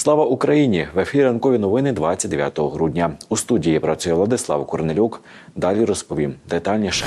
Слава Україні! В ефірі ранкові новини 29 грудня. У студії працює Владислав Корнелюк. Далі розповім детальніше.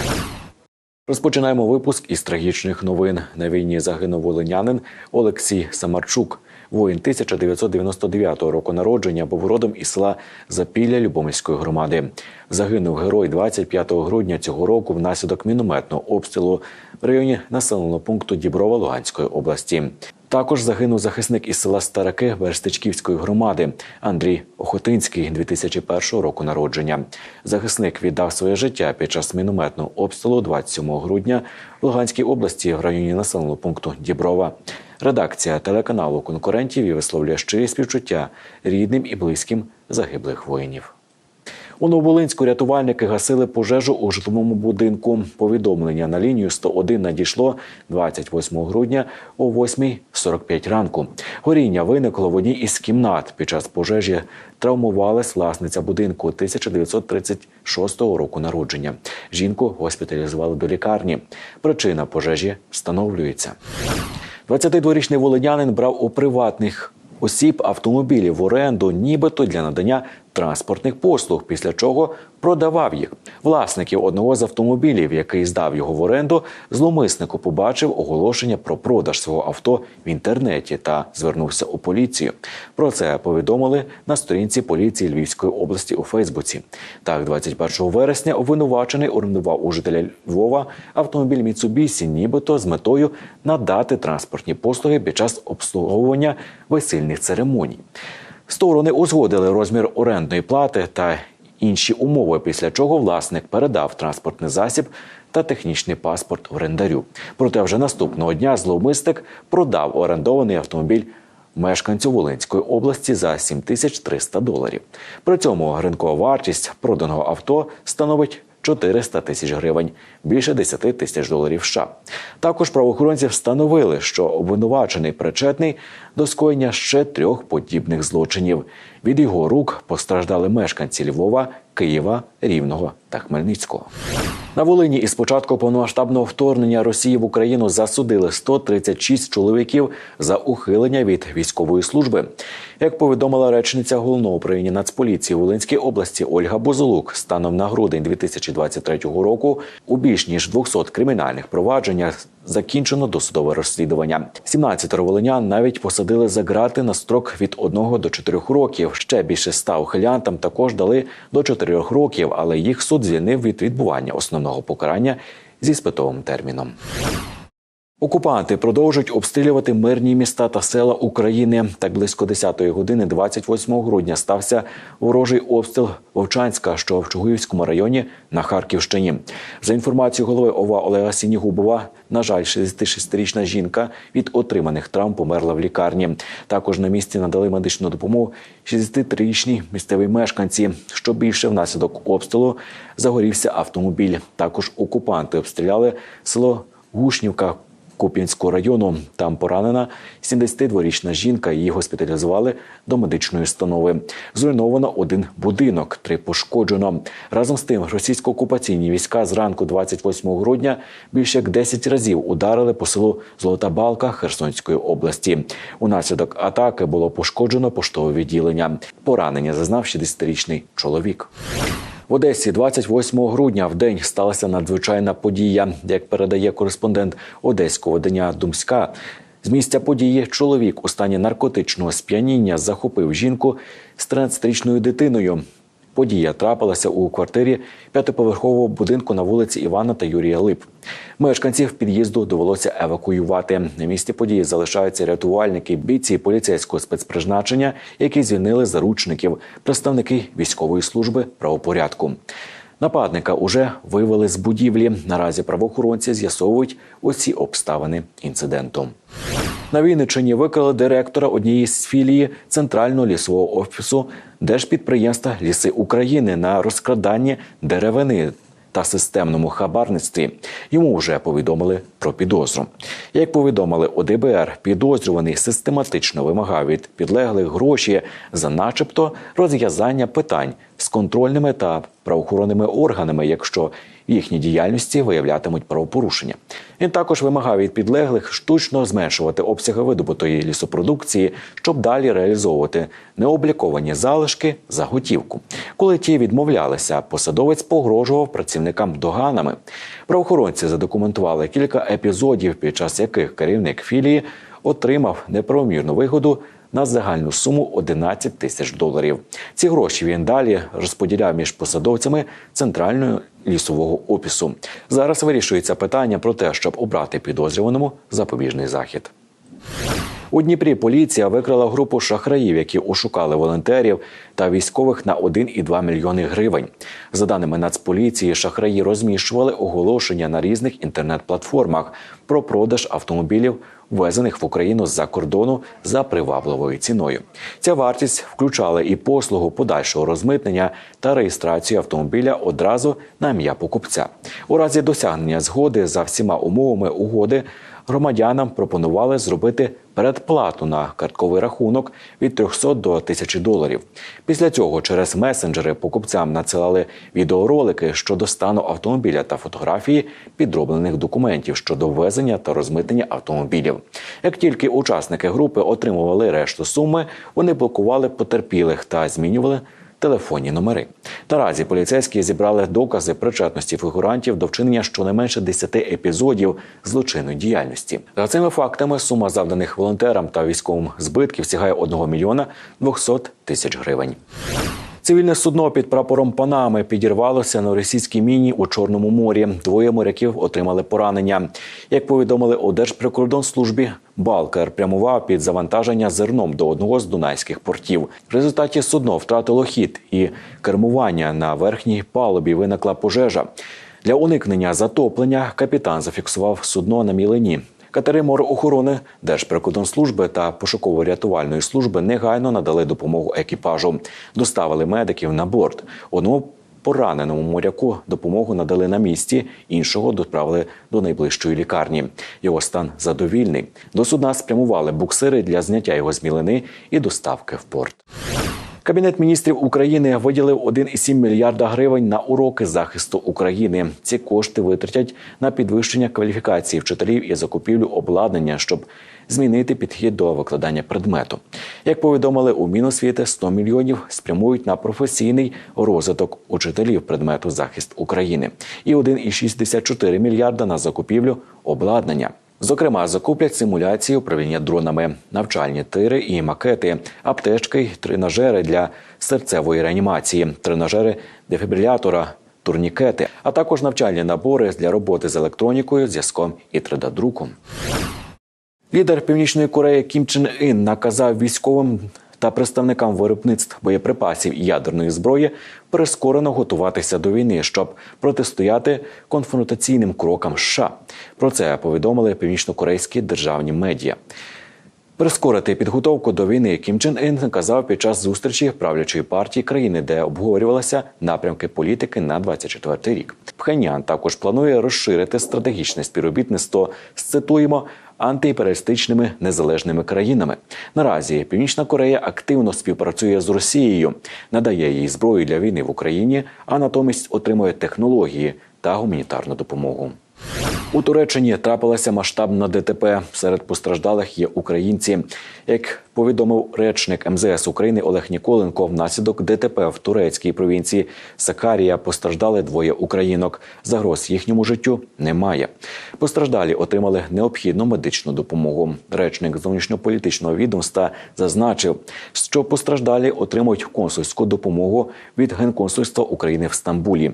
Розпочинаємо випуск із трагічних новин. На війні загинув волинянин Олексій Самарчук. Воїн 1999 року народження був родом із села Запілля Любомельської громади. Загинув герой 25 грудня цього року внаслідок мінометного обстрілу в районі населеного пункту Діброва Луганської області. Також загинув захисник із села Стараки Берестичківської громади Андрій Охотинський 2001 року народження. Захисник віддав своє життя під час мінометного обстрілу 27 грудня в Луганській області в районі населеного пункту Діброва. Редакція телеканалу конкурентів і висловлює щирі співчуття рідним і близьким загиблих воїнів. У Нововолинську рятувальники гасили пожежу у житловому будинку. Повідомлення на лінію 101 надійшло 28 грудня о 8.45 ранку. Горіння виникло в одній із кімнат. Під час пожежі травмувалась власниця будинку 1936 року народження. Жінку госпіталізували до лікарні. Причина пожежі встановлюється. 22-річний волинянин брав у приватних осіб автомобілів в оренду, нібито для надання транспортних послуг, після чого продавав їх. Власників одного з автомобілів, який здав його в оренду, зломиснику побачив оголошення про продаж свого авто в інтернеті та звернувся у поліцію. Про це повідомили на сторінці поліції Львівської області у Фейсбуці. Так, 21 вересня обвинувачений орендував у жителя Львова автомобіль Міцубісі, нібито з метою надати транспортні послуги під час обслуговування весільних церемоній. Сторони узгодили розмір орендної плати та інші умови, після чого власник передав транспортний засіб та технічний паспорт орендарю. Проте вже наступного дня зловмисник продав орендований автомобіль мешканцю Волинської області за 7300 доларів. При цьому ринкова вартість проданого авто становить 400 тисяч гривень, більше 10 тисяч доларів. США. Також правоохоронці встановили, що обвинувачений причетний до скоєння ще трьох подібних злочинів. Від його рук постраждали мешканці Львова, Києва, Рівного та Хмельницького. На Волині із початку повномасштабного вторгнення Росії в Україну засудили 136 чоловіків за ухилення від військової служби. Як повідомила речниця головного управління Нацполіції Волинській області Ольга Бузолук, станом на грудень 2023 року у більш ніж 200 кримінальних провадженнях закінчено досудове розслідування. 17 волинян навіть посадили за ґрати на строк від 1 до 4 років. Ще більше ста ухилянтам також дали до 4 років, але їх суд звільнив від відбування основного покарання зі спитовим терміном. Окупанти продовжують обстрілювати мирні міста та села України. Так близько 10-ї години, 28 грудня, стався ворожий обстріл Вовчанська, що в Чугуївському районі на Харківщині. За інформацією голови ОВА Олега Сінігубова, на жаль, 66-річна жінка від отриманих травм померла в лікарні. Також на місці надали медичну допомогу 63-річній місцевій мешканці. Що більше внаслідок обстрілу загорівся автомобіль. Також окупанти обстріляли село Гушнівка. Куп'янського району. Там поранена 72-річна жінка. Її госпіталізували до медичної установи. Зруйновано один будинок, три пошкоджено. Разом з тим, російсько-окупаційні війська зранку 28 грудня більше як 10 разів ударили по селу Золота Балка Херсонської області. Унаслідок атаки було пошкоджено поштове відділення. Поранення зазнав 60-річний чоловік. В Одесі 28 грудня в день сталася надзвичайна подія. Як передає кореспондент одеського дня Думська, з місця події чоловік у стані наркотичного сп'яніння захопив жінку з 13-річною дитиною. Подія трапилася у квартирі п'ятиповерхового будинку на вулиці Івана та Юрія Лип. Мешканців під'їзду довелося евакуювати. На місці події залишаються рятувальники, бійці поліцейського спецпризначення, які звільнили заручників, представники військової служби правопорядку. Нападника уже вивели з будівлі. Наразі правоохоронці з'ясовують усі обставини інциденту. На Вінниччині викрили директора однієї з філії центрального лісового офісу держпідприємства Ліси України на розкраданні деревини та системному хабарництві. Йому вже повідомили про підозру. Як повідомили у ДБР, підозрюваний систематично вимагав від підлеглих гроші за, начебто, розв'язання питань з контрольними та правоохоронними органами, якщо в їхній діяльності виявлятимуть правопорушення. Він також вимагав від підлеглих штучно зменшувати обсяги видобутої лісопродукції, щоб далі реалізовувати необліковані залишки за готівку. Коли ті відмовлялися, посадовець погрожував працівникам доганами. Правоохоронці задокументували кілька епізодів, під час яких керівник філії отримав неправомірну вигоду на загальну суму 11 тисяч доларів. Ці гроші він далі розподіляв між посадовцями центрального лісового опісу. Зараз вирішується питання про те, щоб обрати підозрюваному запобіжний захід. У Дніпрі поліція викрила групу шахраїв, які ошукали волонтерів та військових на 1,2 мільйони гривень. За даними Нацполіції, шахраї розміщували оголошення на різних інтернет-платформах про продаж автомобілів, ввезених в Україну з-за кордону за привабливою ціною. Ця вартість включала і послугу подальшого розмитнення та реєстрацію автомобіля одразу на ім'я покупця. У разі досягнення згоди за всіма умовами угоди громадянам пропонували зробити передплату на картковий рахунок від 300 до 1000 доларів. Після цього через месенджери покупцям надсилали відеоролики щодо стану автомобіля та фотографії підроблених документів щодо ввезення та розмитнення автомобілів. Як тільки учасники групи отримували решту суми, вони блокували потерпілих та змінювали телефонні номери. Наразі поліцейські зібрали докази причетності фігурантів до вчинення щонайменше 10 епізодів злочинної діяльності. За цими фактами сума завданих волонтерам та військовим збитків сягає 1 мільйона 200 тисяч гривень. Цивільне судно під прапором Панами підірвалося на російській міні у Чорному морі. Двоє моряків отримали поранення. Як повідомили у Держприкордонслужбі, Балкер прямував під завантаження зерном до одного з дунайських портів. В результаті судно втратило хід і кермування на верхній палубі виникла пожежа. Для уникнення затоплення капітан зафіксував судно на мілині. Катери мореохорони, Держприкордонслужби та пошуково-рятувальної служби негайно надали допомогу екіпажу, доставили медиків на борт. Одному пораненому моряку допомогу надали на місці, іншого доправили до найближчої лікарні. Його стан задовільний. До судна спрямували буксири для зняття його з мілини і доставки в порт. Кабінет міністрів України виділив 1,7 мільярда гривень на уроки захисту України. Ці кошти витратять на підвищення кваліфікації вчителів і закупівлю обладнання, щоб змінити підхід до викладання предмету. Як повідомили у Міносвіти, 100 мільйонів спрямують на професійний розвиток учителів предмету захист України і 1,64 мільярда на закупівлю обладнання. Зокрема, закуплять симуляції управління дронами, навчальні тири і макети, аптечки, й тренажери для серцевої реанімації, тренажери дефібрилятора, турнікети, а також навчальні набори для роботи з електронікою, зв'язком і 3D-друком. Лідер Північної Кореї Кім Чен Ін наказав військовим та представникам виробництв боєприпасів і ядерної зброї прискорено готуватися до війни, щоб протистояти конфронтаційним крокам США. Про це повідомили північнокорейські державні медіа. Прискорити підготовку до війни Кім Чен Ін наказав під час зустрічі правлячої партії країни, де обговорювалися напрямки політики на 24 рік. Пхеньян також планує розширити стратегічне співробітництво з цитуємо антиімперіалістичними незалежними країнами. Наразі Північна Корея активно співпрацює з Росією, надає їй зброю для війни в Україні, а натомість отримує технології та гуманітарну допомогу. У Туреччині трапилася масштабна ДТП. Серед постраждалих є українці. Як повідомив речник МЗС України Олег Ніколенко, внаслідок ДТП в турецькій провінції Сакарія постраждали двоє українок. Загроз їхньому життю немає. Постраждалі отримали необхідну медичну допомогу. Речник зовнішньополітичного відомства зазначив, що постраждалі отримують консульську допомогу від Генконсульства України в Стамбулі.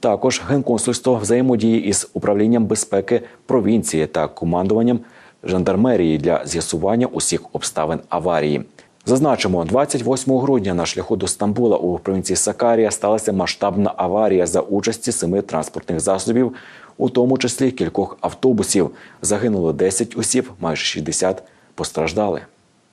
Також генконсульство взаємодіє із управлінням безпеки провінції та командуванням жандармерії для з'ясування усіх обставин аварії. Зазначимо, 28 грудня на шляху до Стамбула у провінції Сакарія сталася масштабна аварія за участі семи транспортних засобів, у тому числі кількох автобусів. Загинуло 10 осіб, майже 60 постраждали.